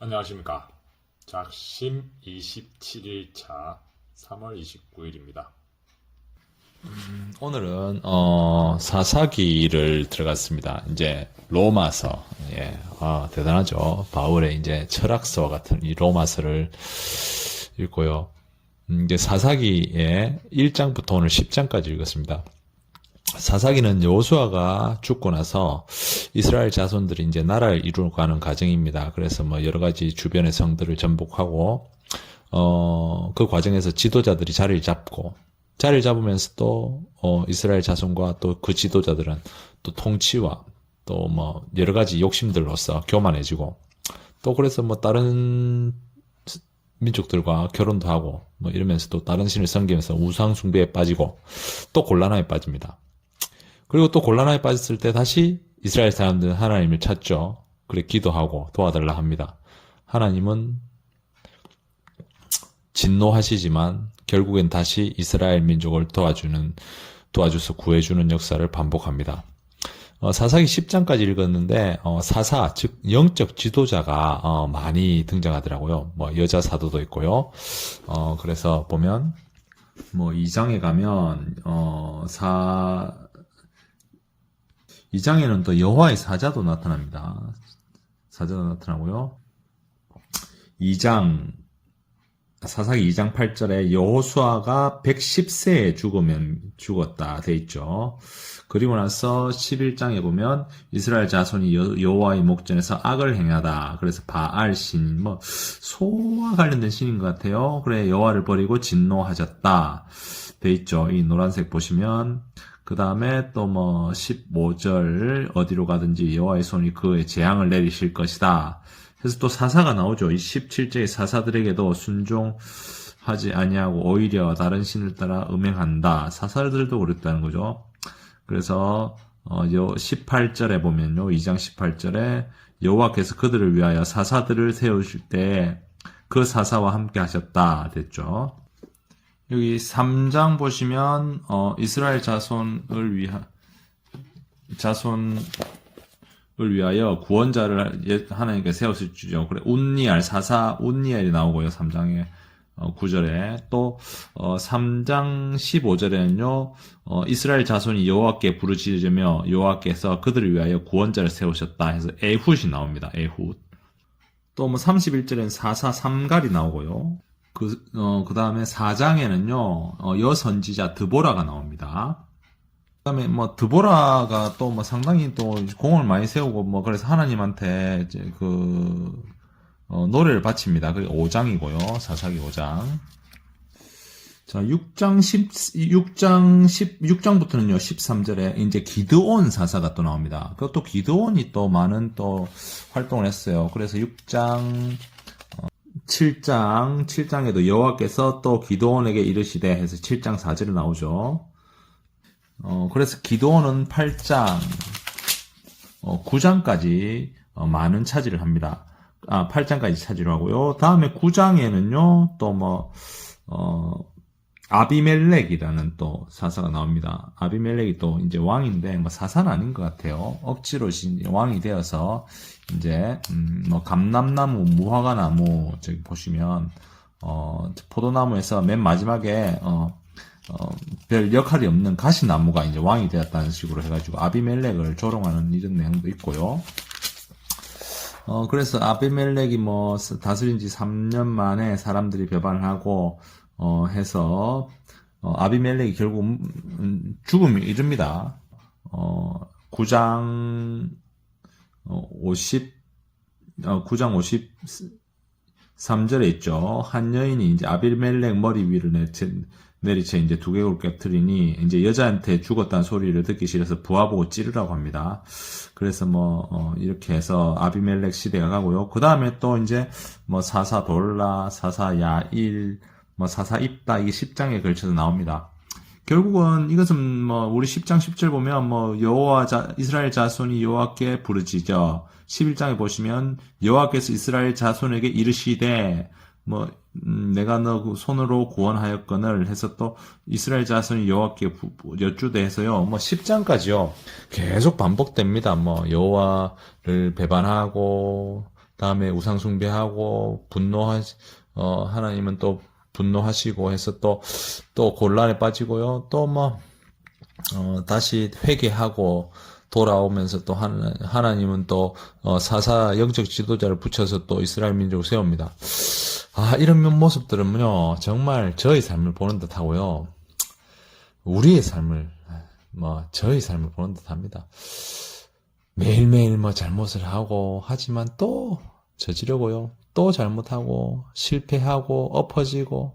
안녕하십니까. 작심 27일차 3월 29일입니다. 오늘은 어, 사사기를 들어갔습니다. 이제 로마서, 예, 아 대단하죠. 바울의 이제 철학서와 같은 이 로마서를 읽고요. 음, 이제 사사기의 1장부터 오늘 10장까지 읽었습니다. 사사기는 여호수아가 죽고 나서 이스라엘 자손들이 이제 나라를 이루어가는 과정입니다. 그래서 뭐 여러 가지 주변의 성들을 전복하고 어, 그 과정에서 지도자들이 자리를 잡고 자리를 잡으면서 또 어, 이스라엘 자손과 또 그 지도자들은 또 통치와 또 뭐 여러 가지 욕심들로서 교만해지고 또 그래서 뭐 다른 민족들과 결혼도 하고 뭐 이러면서 또 다른 신을 섬기면서 우상 숭배에 빠지고 또 곤란함에 빠집니다. 그리고 또 곤란함에 빠졌을 때 다시 이스라엘 사람들은 하나님을 찾죠. 그래 기도하고 도와달라 합니다. 하나님은 진노하시지만 결국엔 다시 이스라엘 민족을 도와주는 도와줘서 구해주는 역사를 반복합니다. 어, 사사기 10장까지 읽었는데 어, 사사 즉 영적 지도자가 어, 많이 등장하더라고요. 뭐 여자 사도도 있고요. 어, 그래서 보면 뭐 2장에 가면 어, 사 2장에는 또 여호와의 사자도 나타납니다. 사자도 나타나고요. 2장 사사기 2장 8절에 여호수아가 110세에 죽으면 죽었다 돼 있죠. 그리고 나서 11장에 보면 이스라엘 자손이 여- 여호와의 목전에서 악을 행하다. 그래서 바알 신, 뭐 소와 관련된 신인 것 같아요. 그래 여호와를 버리고 진노하셨다 돼 있죠. 이 노란색 보시면 그 다음에 또 뭐 15절 어디로 가든지 여호와의 손이 그의 재앙을 내리실 것이다. 그래서 또 사사가 나오죠. 이 17제의 사사들에게도 순종하지 아니하고 오히려 다른 신을 따라 음행한다. 사사들도 그랬다는 거죠. 그래서 어, 요 18절에 보면요. 2장 18절에 여호와께서 그들을 위하여 사사들을 세우실 때 그 사사와 함께 하셨다 됐죠. 여기 3장 보시면 어, 이스라엘 자손을 위하 자손 을 위하여 구원자를 예- 하나님께 세웠을 주죠. 그래 운니알 사사 운니알이 나오고요. 3장에 어, 9절에 또 어, 3장 15절에는요. 어, 이스라엘 자손이 여호와께 부르짖으며 여호와께서 그들을 위하여 구원자를 세우셨다 해서 에훗이 나옵니다. 에훗. 또 뭐 31절에는 사사 삼갈이 나오고요. 그, 어, 그 다음에 4장에는요, 어, 여선지자 드보라가 나옵니다. 그 다음에 뭐 드보라가 또 뭐 상당히 또 공을 많이 세우고 뭐 그래서 하나님한테 이제 그 어, 노래를 바칩니다. 그게 5장이고요. 사사기 5장. 자, 6장 10 6장 10 6장부터는요. 13절에 이제 기드온 사사가 또 나옵니다. 그것도 기드온이 또 많은 또 활동을 했어요. 그래서 6장 7장 7장에도 여호와께서 또 기드온에게 이르시되 해서 7장 4절에 나오죠. 어, 그래서 기도원은 8장, 어, 9장까지 어, 많은 차지를 합니다. 아, 8장까지 차지를 하고요. 다음에 9장에는요, 또 뭐, 어, 아비멜렉이라는 또 사사가 나옵니다. 아비멜렉이 또 이제 왕인데, 뭐 사사는 아닌 것 같아요. 억지로 신- 왕이 되어서, 이제, 음, 뭐, 감람나무, 무화과나무, 저기 보시면, 어, 포도나무에서 맨 마지막에, 어, 어, 별 역할이 없는 가시나무가 이제 왕이 되었다는 식으로 해가지고 아비멜렉을 조롱하는 이런 내용도 있고요. 어, 그래서 아비멜렉이 뭐 다스린 지 3년 만에 사람들이 배반을 하고, 어, 해서, 어, 아비멜렉이 결국 음, 음, 죽음이 이릅니다. 어, 9장, 어, 50, 어, 9장 50, 3절에 있죠. 한 여인이 이제 아비멜렉 머리 위를 내리쳐 이제 두개골 깨트리니 이제 여자한테 죽었다는 소리를 듣기 싫어서 부하보고 찌르라고 합니다. 그래서 뭐 어, 이렇게 해서 아비멜렉 시대가 가고요. 그 다음에 또 이제 뭐 사사 돌라, 사사 야일, 뭐 사사 입다 이게 10장에 걸쳐서 나옵니다. 결국은 이것은 뭐 우리 10장 10절 보면 뭐 여호와 자 이스라엘 자손이 여호와께 부르짖어 11장에 보시면 여호와께서 이스라엘 자손에게 이르시되 뭐 음, 내가 너그 손으로 구원하였거늘 해서 또 이스라엘 자손이 여호와께 부- 부- 여쭈대 해서요. 뭐 10장까지요. 계속 반복됩니다. 뭐 여호와를 배반하고 다음에 우상 숭배하고 분노하 어 하나님은 또 분노하시고 해서 또 또 곤란에 빠지고요. 또 뭐 어, 다시 회개하고 돌아오면서 또 하나, 하나님은 또 어, 사사 영적 지도자를 붙여서 또 이스라엘 민족을 세웁니다. 아 이런 모습들은요 정말 저의 삶을 보는 듯하고요. 우리의 삶을 뭐 저의 삶을 보는 듯합니다. 매일매일 뭐 잘못을 하고 하지만 또 저지르고요. 또 잘못하고 실패하고 엎어지고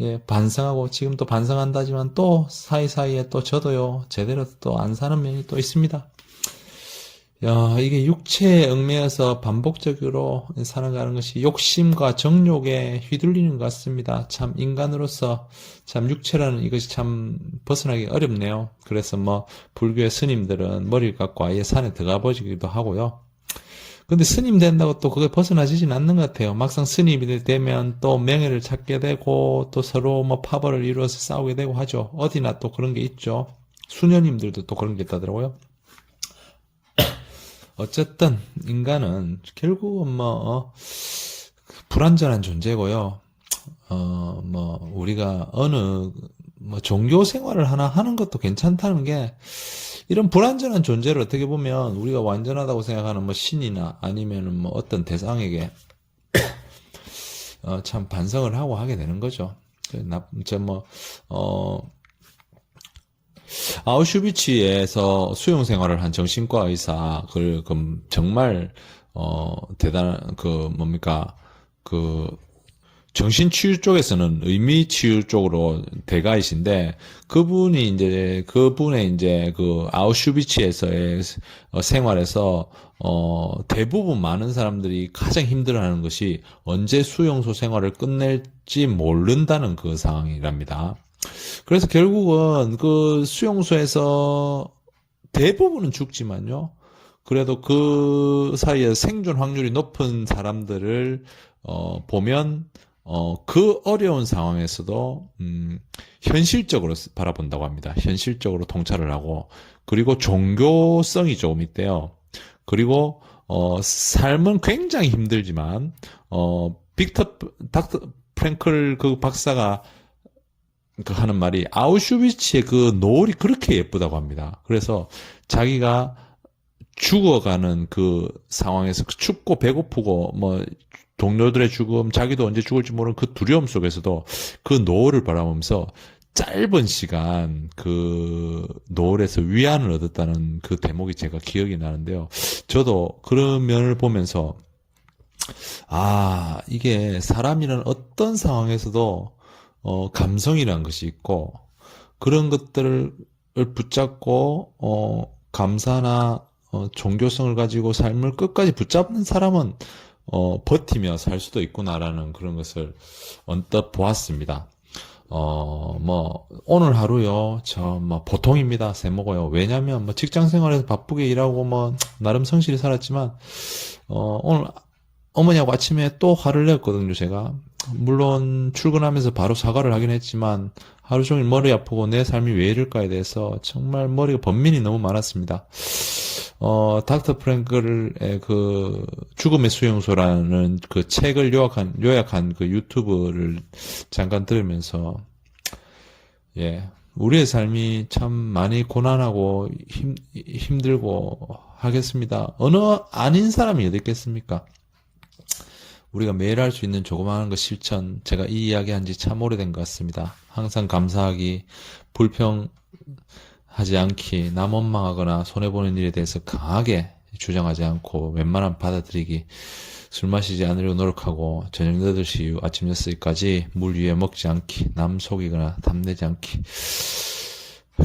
예, 반성하고 지금 또 반성한다지만 또 사이사이에 또 저도요. 제대로 또 안 사는 면이 또 있습니다. 야, 이게 육체에 얽매여서 반복적으로 살아가는 것이 욕심과 정욕에 휘둘리는 것 같습니다. 참 인간으로서 참 육체라는 이것이 참 벗어나기 어렵네요. 그래서 뭐 불교의 스님들은 머리를 깎고 아예 산에 들어가 버리기도 하고요. 근데 스님 된다고 또 그게 벗어나지진 않는 것 같아요. 막상 스님이 되면 또 명예를 찾게 되고 또 서로 뭐 파벌을 이루어서 싸우게 되고 하죠. 어디나 또 그런 게 있죠. 수녀님들도 또 그런 게 있다더라고요. 어쨌든 인간은 결국은 뭐 어, 불완전한 존재고요. 어, 뭐 우리가 어느 뭐 종교 생활을 하나 하는 것도 괜찮다는 게 이런 불완전한 존재를 어떻게 보면 우리가 완전하다고 생각하는 뭐 신이나 아니면은 뭐 어떤 대상에게 어, 참 반성을 하고 하게 되는 거죠. 저뭐 어, 아우슈비츠에서 수용 생활을 한 정신과 의사 그, 그 정말 어 대단한 그 뭡니까 그 정신치유 쪽에서는 의미치유 쪽으로 대가이신데 그분이 이제 그분의 이제 그 아우슈비츠에서의 어, 생활에서 어 대부분 많은 사람들이 가장 힘들어하는 것이 언제 수용소 생활을 끝낼지 모른다는 그 상황이랍니다. 그래서 결국은 그 수용소에서 대부분은 죽지만요. 그래도 그 사이에 생존 확률이 높은 사람들을 어 보면 어, 그 어려운 상황에서도, 음, 현실적으로 바라본다고 합니다. 현실적으로 통찰을 하고, 그리고 종교성이 조금 있대요. 그리고, 어, 삶은 굉장히 힘들지만, 어, 빅터, 닥터 프랭클 그 박사가 그 하는 말이 아우슈비츠의 그 노을이 그렇게 예쁘다고 합니다. 그래서 자기가 죽어가는 그 상황에서 춥고 배고프고 뭐 동료들의 죽음, 자기도 언제 죽을지 모르는 그 두려움 속에서도 그 노을을 바라보면서 짧은 시간 그 노을에서 위안을 얻었다는 그 대목이 제가 기억이 나는데요. 저도 그런 면을 보면서 아, 이게 사람이란 어떤 상황에서도 어, 감성이라는 것이 있고 그런 것들을 붙잡고 어, 감사나 어, 종교성을 가지고 삶을 끝까지 붙잡는 사람은 어, 버티며 살 수도 있구나라는 그런 것을 언뜻 보았습니다. 어, 뭐, 오늘 하루요, 저, 뭐, 보통입니다. 세모고요. 왜냐면, 뭐, 직장 생활에서 바쁘게 일하고, 뭐, 나름 성실히 살았지만, 어, 오늘, 어머니하고 아침에 또 화를 냈거든요, 제가. 물론, 출근하면서 바로 사과를 하긴 했지만, 하루 종일 머리 아프고 내 삶이 왜 이럴까에 대해서 정말 머리가 번민이 너무 많았습니다. 어, 닥터 프랭클의 그 죽음의 수용소라는 그 책을 요약한, 요약한 그 유튜브를 잠깐 들으면서, 예, 우리의 삶이 참 많이 고난하고 힘, 힘들고 하겠습니다. 어느 아닌 사람이 어디 있겠습니까? 우리가 매일 할 수 있는 조그마한 것 실천, 제가 이 이야기 한 지 참 오래된 것 같습니다. 항상 감사하기, 불평, 하지 않기, 남 원망하거나 손해보는 일에 대해서 강하게 주장하지 않고 웬만하면 받아들이기, 술 마시지 않으려고 노력하고 저녁 8시 이후 아침 6시까지 물 위에 먹지 않기, 남 속이거나 탐내지 않기,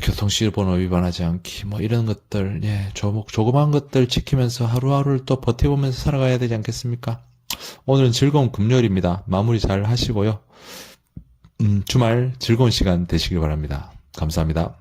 교통시일 번호 위반하지 않기, 뭐 이런 것들, 예, 조목, 조그만 것들 지키면서 하루하루를 또 버텨보면서 살아가야 되지 않겠습니까? 오늘은 즐거운 금요일입니다. 마무리 잘 하시고요. 음, 주말 즐거운 시간 되시길 바랍니다. 감사합니다.